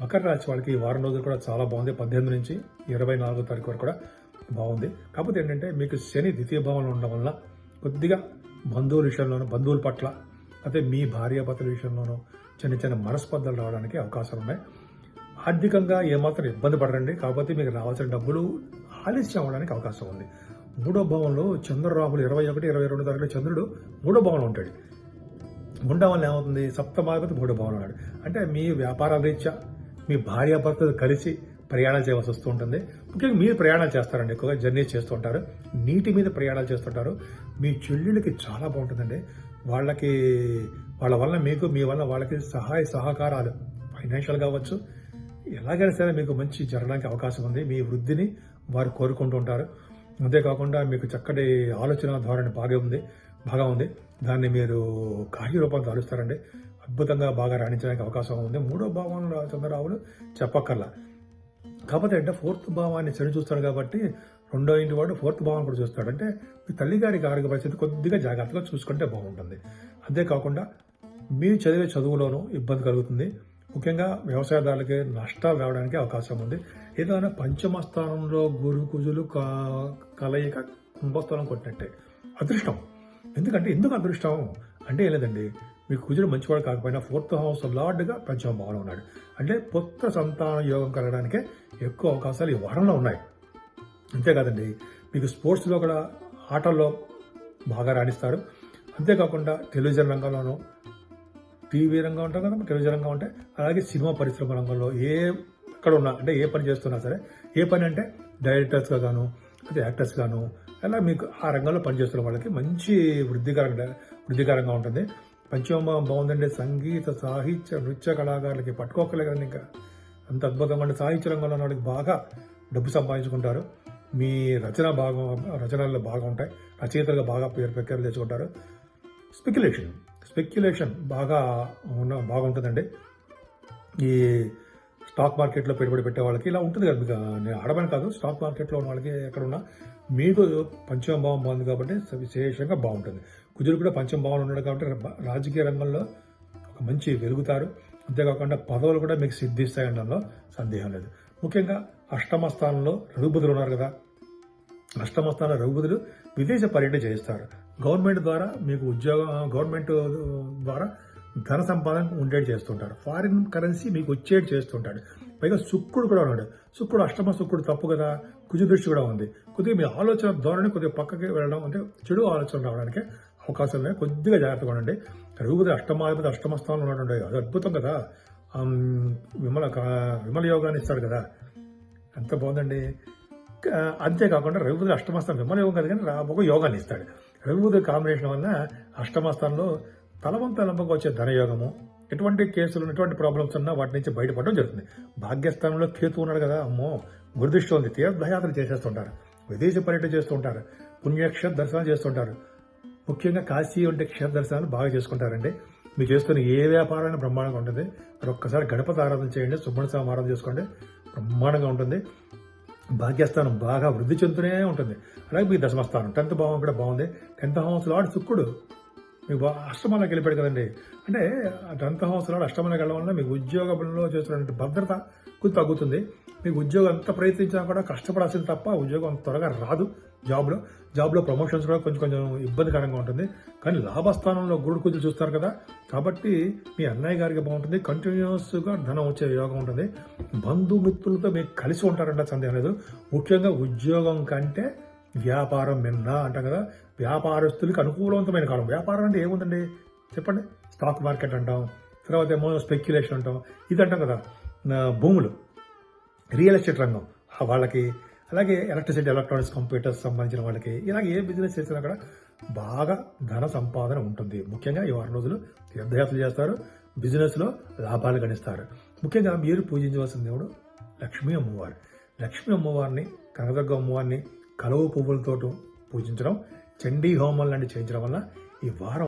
మకర రాశి వాళ్ళకి ఈ వారం రోజులు కూడా చాలా బాగుంది. పద్దెనిమిది నుంచి ఇరవై నాలుగో తారీఖు వరకు కూడా బాగుంది. కాకపోతే ఏంటంటే మీకు శని ద్వితీయ భావంలో ఉండడం వల్ల కొద్దిగా బంధువుల విషయంలోనూ బంధువుల పట్ల అయితే మీ భార్యాభర్తల విషయంలోనూ చిన్న చిన్న మనస్పర్ధలు రావడానికి అవకాశాలు ఉన్నాయి. ఆర్థికంగా ఏమాత్రం ఇబ్బంది పడరండి. కాకపోతే మీకు రావాల్సిన డబ్బులు ఆలస్యం అవ్వడానికి అవకాశం ఉంది. మూడో భావంలో చంద్రరాహులు ఇరవై ఒకటి ఇరవై రెండు తారీఖులో చంద్రుడు మూడో భావంలో ఉంటాడు. ఉండడం వల్ల ఏమవుతుంది? సప్తమాధిపతి మూడో భావంలో ఉన్నాడు. అంటే మీ వ్యాపారాల రీత్యా మీ భార్యాభర్తలు కలిసి ప్రయాణాలు చేయవలసి వస్తూ ఉంటుంది. ముఖ్యంగా మీరు ప్రయాణాలు చేస్తారండి ఎక్కువగా జర్నీ చేస్తూ ఉంటారు. నీటి మీద ప్రయాణాలు చేస్తుంటారు మీ చెల్లెళ్ళకి చాలా బాగుంటుందండి. వాళ్ళకి వాళ్ళ వల్ల మీకు మీ వల్ల వాళ్ళకి సహాయ సహకారాలు ఫైనాన్షియల్ కావచ్చు. ఎలాగైనా సరే మీకు మంచి జరగడానికి అవకాశం ఉంది. మీ వృద్ధిని వారు కోరుకుంటూ ఉంటారు. అంతేకాకుండా మీకు చక్కటి ఆలోచన ధోరణి బాగా ఉంది బాగా ఉంది. దాన్ని మీరు కార్యరూపం దాలుస్తారండి అద్భుతంగా బాగా రాణించడానికి అవకాశం ఉంది. మూడో భావంలో చంద్రరావులు చెప్పక్కర్లా. కాకపోతే అంటే ఫోర్త్ భావాన్ని చని చూస్తాడు కాబట్టి రెండో ఇంటి వాడు ఫోర్త్ భావం కూడా చూస్తాడు. అంటే మీ తల్లిగారికి ఆరోగ్య పరిస్థితి కొద్దిగా జాగ్రత్తగా చూసుకుంటే బాగుంటుంది. అంతేకాకుండా మీరు చదివే చదువులోనూ ఇబ్బంది కలుగుతుంది. ముఖ్యంగా వ్యవసాయదారులకి నష్టాలు రావడానికి అవకాశం ఉంది. ఏదైనా పంచమ స్థానంలో గురు కుజులు కా- కలయిక కుంభస్థానం కొట్టినట్టే. అదృష్టం. ఎందుకంటే ఎందుకు అదృష్టం? అంటే ఏం లేదండి. మీ కుజుడు మంచివాడు కాకపోయినా ఫోర్త్ హౌస్ లార్డ్గా పంచమ భావన ఉన్నాడు. అంటే పుత్ర సంతాన యోగం కలగడానికే ఎక్కువ అవకాశాలు ఈ వారంలో ఉన్నాయి. అంతేకాదండి మీకు స్పోర్ట్స్లో కూడా ఆటల్లో బాగా రాణిస్తారు. అంతేకాకుండా టెలివిజన్ రంగంలోనూ టీవీ రంగం ఉంటాం కదా టెలివిజన్ రంగం ఉంటే అలాగే సినిమా పరిశ్రమ రంగంలో ఏ ఎక్కడ ఉన్నా అంటే ఏ పని చేస్తున్నా సరే ఏ పని అంటే డైరెక్టర్స్గా గాను అయితే యాక్టర్స్ గాను అలా మీకు ఆ రంగంలో పనిచేస్తున్న వాళ్ళకి మంచి వృద్ధికరంగా వృద్ధికరంగా ఉంటుంది. పంచమ బాగుందండి సంగీత సాహిత్య నృత్య కళాకారులకి పట్టుకోకలేదండి ఇంకా. అంత అద్భుతమైన సాహిత్య రంగంలో ఉన్న వాళ్ళకి బాగా డబ్బు సంపాదించుకుంటారు. మీ రచన బాగా రచనల్లో బాగా ఉంటాయి రచయితలుగా బాగా పేరు పెక్కలు తెచ్చుకుంటారు. స్పెక్యులేషన్ స్పెక్యులేషన్ బాగా ఉన్న బాగుంటుందండి. ఈ స్టాక్ మార్కెట్లో పెట్టుబడి పెట్టే వాళ్ళకి ఇలా ఉంటుంది కదా. మీకు నేను కాదు స్టాక్ మార్కెట్లో ఉన్న వాళ్ళకి ఎక్కడ ఉన్నా మీకు పంచమ భావం బాగుంది కాబట్టి విశేషంగా బాగుంటుంది. కుజుడు కూడా పంచమ భావం ఉన్నాడు కాబట్టి రాజకీయ రంగంలో ఒక మంచి వెలుగుతారు. అంతేకాకుండా పదవులు కూడా మీకు సిద్ధిస్తాయి అనడంలో సందేహం లేదు. ముఖ్యంగా అష్టమ స్థానంలో రఘుబుధులు ఉన్నారు కదా. అష్టమ స్థాన రఘుబుధులు విదేశ పర్యటన చేయిస్తారు గవర్నమెంట్ ద్వారా మీకు ఉద్యోగం గవర్నమెంట్ ద్వారా ధన సంపాదన ఉండేది చేస్తుంటాడు. ఫారిన్ కరెన్సీ మీకు వచ్చేది చేస్తుంటాడు. పైగా శుక్రుడు కూడా ఉన్నాడు. శుక్రుడు అష్టమ శుక్రుడు తప్పు కదా? కుజు దృష్టి కూడా ఉంది. కొద్దిగా మీ ఆలోచన ధోరణి కొద్దిగా పక్కకి వెళ్ళడం అంటే చెడు ఆలోచన రావడానికి అవకాశం ఉన్నాయి కొద్దిగా జాగ్రత్తగా ఉండండి. రఘుపతి అష్టమాధిపతి అష్టమ స్థానంలో ఉన్నాడు అది అద్భుతం కదా. విమల విమల యోగాన్ని ఇస్తాడు కదా. ఎంత బాగుందండి. అంతేకాకుండా రఘుపతి అష్టమస్థానం విమల యోగం కదా కానీ రాబోకు యోగాన్ని ఇస్తాడు. రఘుపతి కాంబినేషన్ వల్ల అష్టమస్థానంలో తలవంత తలంపకు వచ్చే ధనయోగము ఎటువంటి కేసులు ఎటువంటి ప్రాబ్లమ్స్ ఉన్నా వాటి నుంచి బయటపడడం జరుగుతుంది. భాగ్యస్థానంలో కేతు ఉన్నాడు కదా అమ్మో గురుదృష్టి ఉంది తీర్థయాత్ర చేసేస్తుంటారు. విదేశీ పర్యటన చేస్తుంటారు. పుణ్యక్ష దర్శనం చేస్తుంటారు. ముఖ్యంగా కాశీ వంటి క్షేత్ర దర్శనాలు బాగా చేసుకుంటారండి. మీరు చేస్తున్న ఏ వ్యాపారాన్ని బ్రహ్మాండంగా ఉంటుంది. మరి ఒక్కసారి గణపతి ఆరాధన చేయండి సుబ్బణ స్వామి ఆరాధన చేసుకోండి. బ్రహ్మాండంగా ఉంటుంది. భాగ్యస్థానం బాగా వృద్ధి చెందుతూనే ఉంటుంది. అలాగే మీ దశమస్థానం టెన్త్ భావం కూడా బాగుంది. టెన్త్ హౌస్ లాడ్ శుక్రుడు. మీకు బా- అష్టమంలోకి వెళ్ళిపోయాడు కదండి. అంటే ఆ టెన్త్ హౌస్ అష్టమంలోకి వెళ్ళడం వల్ల మీకు ఉద్యోగంలో చేస్తున్నటువంటి భద్రత కొంచెం తగ్గుతుంది. మీకు ఉద్యోగం ఎంత ప్రయత్నించినా కూడా కష్టపడాల్సింది తప్ప ఉద్యోగం త్వరగా రాదు జాబ్లో. జాబ్లో ప్రమోషన్స్ కూడా కొంచెం కొంచెం ఇబ్బందికరంగా ఉంటుంది. కానీ లాభస్థానంలో గురుడు కుజులు చూస్తారు కదా. కాబట్టి మీ అన్నయ్య గారికి బాగుంటుంది. కంటిన్యూస్గా ధనం వచ్చే యోగం ఉంటుంది. బంధుమిత్రులతో మీకు కలిసి ఉంటారంట సందేహం లేదు. ముఖ్యంగా ఉద్యోగం కంటే వ్యాపారం మిన్న అంటాం కదా వ్యాపారస్తులకి అనుకూలవంతమైన కాలం. వ్యాపారం అంటే ఏముందండి? చెప్పండి. స్టాక్ మార్కెట్ అంటాం తర్వాత ఏమో స్పెక్యులేషన్ అంటాం. ఇది అంటాం కదా భూములు రియల్ ఎస్టేట్ రంగం. వాళ్ళకి అలాగే ఎలక్ట్రిసిటీ ఎలక్ట్రానిక్స్ కంప్యూటర్స్ సంబంధించిన వాళ్ళకి ఇలాగ ఏ బిజినెస్ చేసినా కూడా బాగా ధన సంపాదన ఉంటుంది. ముఖ్యంగా ఈ వారం రోజులు తీర్థయాత్రలు చేస్తారు బిజినెస్లో లాభాలు గణిస్తారు. ముఖ్యంగా మీరు పూజించవలసిన దేవుడు లక్ష్మీ అమ్మవారు. లక్ష్మీ అమ్మవారిని కనకదుర్గ అమ్మవారిని కలువ పువ్వులతో పూజించడం చండీ హోమం లాంటివి చేయించడం వల్ల ఈ వారం